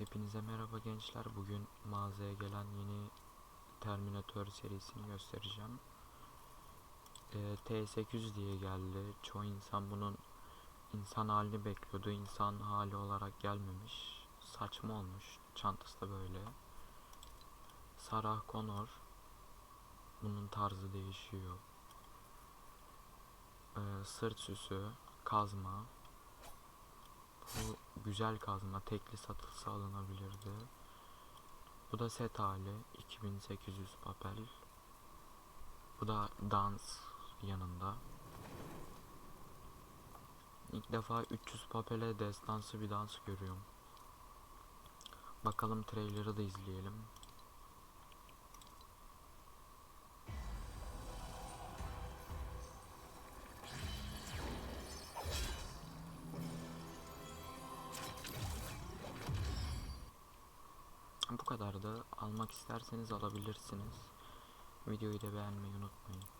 Hepinize merhaba gençler. Bugün mağazaya gelen yeni Terminator serisini göstereceğim. Ee, T800 diye geldi. Çoğu insan bunun insan halini bekliyordu. İnsan hali olarak gelmemiş. Saçma olmuş. Çantası da böyle. Sarah Connor. Bunun tarzı değişiyor. Ee, sırt süsü, kazma, güzel kazma tekli satılsa alınabilirdi. Bu da set hali 2800 papel. Bu da dans yanında. İlk defa 300 papele destansı bir dans görüyorum. Bakalım trailer'ı da izleyelim. Bu kadar da almak isterseniz alabilirsiniz. Videoyu da beğenmeyi unutmayın.